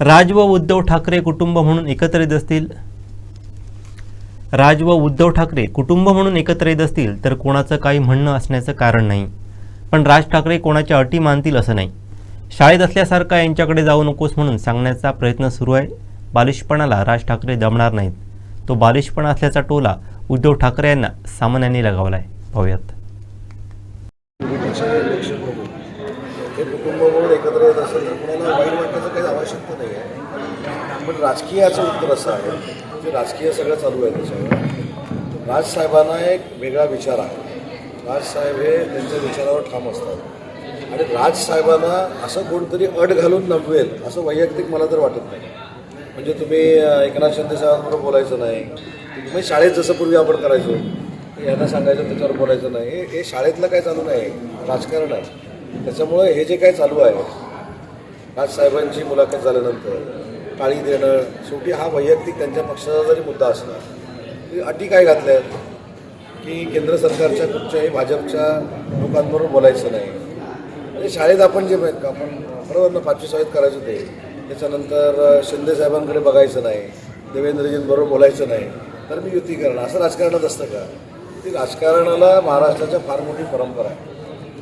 राज व उद्धव ठाकरे कुटुंब म्हणून एकत्र येत असतील? राज व उद्धव ठाकरे कुटुंब म्हणून एकत्र येत असतील तर कोणाचं काही म्हणणं असण्याचं कारण नाही. पण राज ठाकरे कोणाच्या अटी मानतील असं नाही. शाळेत असल्यासारखा यांच्याकडे जाऊ नकोस म्हणून सांगण्याचा प्रयत्न सुरू आहे. बालिशपणाला राज ठाकरे दमणार नाहीत. तो बालिशपणा असल्याचा टोला उद्धव ठाकरे यांना सामान्यांनी लगावला आहे पाहूयात कुटुंब म्हणून एकत्र येत असेल तर वाईट वाटण्याचं आवश्यकता नाही आहे. पण राजकीयाचं उत्तर असं आहे की राजकीय सगळं चालू आहे त्याच्यावर. राजसाहेबांना एक वेगळा विचार आहे. राजसाहेब हे त्यांच्या विचारावर ठाम असतात. आणि राजसाहेबांना असं कोणतरी अट घालून नमवेल असं वैयक्तिक मला तर वाटत नाही. म्हणजे तुम्ही एकनाथ शिंदे साहेबांबरोबर बोलायचं नाही. तुम्ही शाळेत जसं पूर्वी आपण करायचो यांना सांगायचं त्याच्यावर बोलायचं नाही. हे- हे शाळेतलं काय चालू नाही. राजकारण आहे त्याच्यामुळे हे जे काय चालू आहे राजसाहेबांची मुलाखत झाल्यानंतर टाळी देणं शेवटी हा वैयक्तिक त्यांच्या पक्षाचा जरी मुद्दा असला तरी अटी काय घातल्या? आहेत की केंद्र सरकारच्या कुठच्याही भाजपच्या लोकांबरोबर बोलायचं नाही. म्हणजे शाळेत आपण जे आपण बरोबर ना पाचवी शाळेत करायचं ते त्याच्यानंतर शिंदे साहेबांकडे बघायचं नाही देवेंद्रजींबरोबर बोलायचं नाही तर मी युती करणं असं राजकारणात असतं का? ती राजकारणाला महाराष्ट्राच्या फार मोठी परंपरा आहे.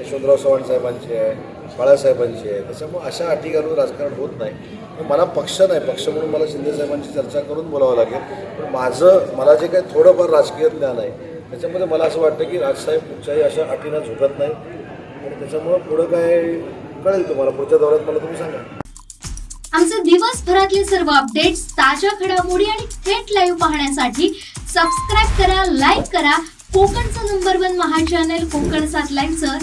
यशवंतराव चव्हाण साहेबांची आहे बाळासाहेबांची आहे. त्याच्यामुळे अशा अटी घालून राजकारण होत नाही. मला पक्ष नाही. पक्ष म्हणून मला शिंदे साहेबांची चर्चा करून बोलावं लागेल. पण माझं मला जे काही थोडंफार राजकीय ज्ञान आहे त्याच्यामध्ये मला असं वाटतं की राजसाहेब कुठच्याही अशा अटीनं झुकत नाही आणि त्याच्यामुळं पुढं काय कळेल तुम्हाला? पुढच्या दौऱ्यात मला तुम्ही सांगा. आमचे दिवसभरातले सर्व अपडेट्स ताज्या घडामोडी आणि थेट लाईव्ह पाहण्यासाठी सबस्क्राईब करा लाईक करा. कोकणचं number one Maha channel Konkan सात लाईव्हचं